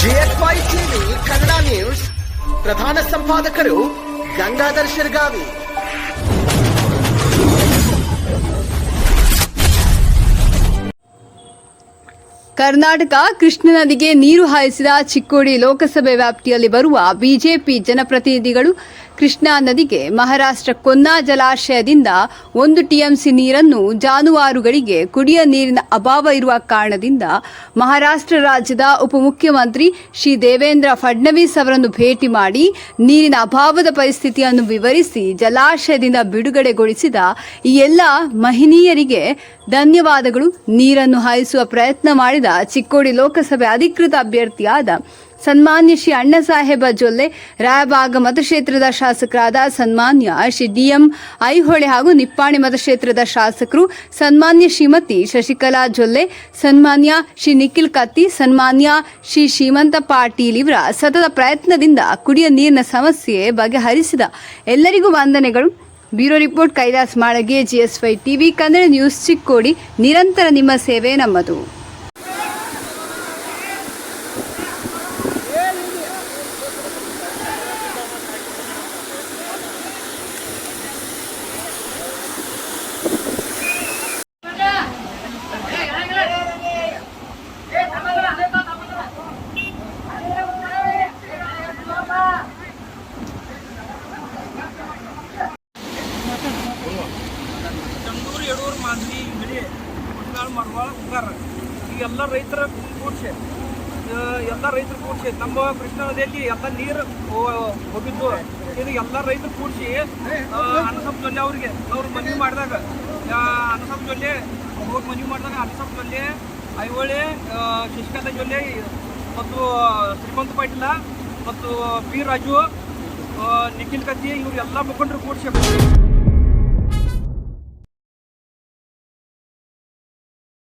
GSY TV, Kannada news. ಪ್ರಧಾನ ಸಂಪಾದಕರು ಗಂಗಾಧರ್ ಶಿರ್ಗಾವಿ. ಕರ್ನಾಟಕ ಕೃಷ್ಣ ನದಿಗೆ ನೀರು ಹಾಯಿಸಿದ ಚಿಕ್ಕೋಡಿ ಲೋಕಸಭೆ ವ್ಯಾಪ್ತಿಯಲ್ಲಿ ಬರುವ ಬಿಜೆಪಿ ಜನಪ್ರತಿನಿಧಿಗಳು ಕೃಷ್ಣಾ ನದಿಗೆ ಮಹಾರಾಷ್ಟ್ರ ಕೊನ್ನಾ ಜಲಾಶಯದಿಂದ ಒಂದು ಟಿಎಂಸಿ ನೀರನ್ನು ಜಾನುವಾರುಗಳಿಗೆ ಕುಡಿಯ ನೀರಿನ ಅಭಾವ ಇರುವ ಕಾರಣದಿಂದ ಮಹಾರಾಷ್ಟ್ರ ರಾಜ್ಯದ ಉಪಮುಖ್ಯಮಂತ್ರಿ ಶ್ರೀ ದೇವೇಂದ್ರ ಫಡ್ನವೀಸ್ ಅವರನ್ನು ಭೇಟಿ ಮಾಡಿ ನೀರಿನ ಅಭಾವದ ಪರಿಸ್ಥಿತಿಯನ್ನು ವಿವರಿಸಿ ಜಲಾಶಯದಿಂದ ಬಿಡುಗಡೆಗೊಳಿಸಿದ ಈ ಎಲ್ಲ ಮಹಿನೀಯರಿಗೆ ಧನ್ಯವಾದಗಳು. ನೀರನ್ನು ಹಾಯಿಸುವ ಪ್ರಯತ್ನ ಮಾಡಿದ ಚಿಕ್ಕೋಡಿ ಲೋಕಸಭೆ ಅಧಿಕೃತ ಅಭ್ಯರ್ಥಿಯಾದ ಸನ್ಮಾನ್ಯ ಶ್ರೀ ಅಣ್ಣಸಾಹೇಬ ಜೊಲ್ಲೆ, ರಾಯಬಾಗ ಮತಕ್ಷೇತ್ರದ ಶಾಸಕರಾದ ಸನ್ಮಾನ್ಯ ಶ್ರೀ ಡಿಎಂ ಐಹೊಳೆ ಹಾಗೂ ನಿಪ್ಪಾಣಿ ಮತಕ್ಷೇತ್ರದ ಶಾಸಕರು, ಸನ್ಮಾನ್ಯ ಶ್ರೀಮತಿ ಶಶಿಕಲಾ ಜೊಲ್ಲೆ, ಸನ್ಮಾನ್ಯ ಶ್ರೀ ನಿಖಿಲ್ ಕತ್ತಿ, ಸನ್ಮಾನ್ಯ ಶ್ರೀ ಶ್ರೀಮಂತ ಪಾಟೀಲ್ ಇವರ ಸತತ ಪ್ರಯತ್ನದಿಂದ ಕುಡಿಯ ನೀರಿನ ಸಮಸ್ಯೆ ಬಗೆಹರಿಸಿದ ಎಲ್ಲರಿಗೂ ವಂದನೆಗಳು. Bureau report Kailas Malage, GSY TV, Kannada news Chikkodi, ನಿರಂತರ ನಿಮ್ಮ ಸೇವೆ ನಮ್ಮದು. ಯಡೂರು ಮಾಂದ್ರಿ ಬಿಳಿ ಕುಟ್ನಾಳ್ ಮರವಾಳ ಉಂಗಾರ ಈಗ ಎಲ್ಲ ರೈತರ ಕೂಡ್ಸೆ. ಎಲ್ಲ ರೈತರು ಕೂಡ್ಸಿ. ನಮ್ಮ ಕೃಷ್ಣ ನದಿಯಲ್ಲಿ ಎಲ್ಲ ನೀರು ಹೋಗಿದ್ದು ಇದು ಎಲ್ಲ ರೈತರು ಕೂಡಿಸಿ ಅನಸಪ್ ಜೊಲ್ಲೆ ಅವ್ರಿಗೆ. ಅವ್ರು ಮನವಿ ಮಾಡಿದಾಗ ಅನಸಪ್ ಜೊಲ್ಲೆ ಅವ್ರು ಮನವಿ ಮಾಡಿದಾಗ ಅನಸಪ್ ಜೊಲ್ಲೆ ಐಹೊಳೆ ಶಶಿಕಾಂತ ಜೊಲ್ಲೆ, ಮತ್ತು ಶ್ರೀಮಂತ ಪಾಟೀಲ, ಮತ್ತು ಪಿ ರಾಜು ನಿಖಿಲ್ ಕತ್ತಿ, ಇವ್ರು ಎಲ್ಲ ಮುಖಂಡರು ಕೂಡಿಸಿ.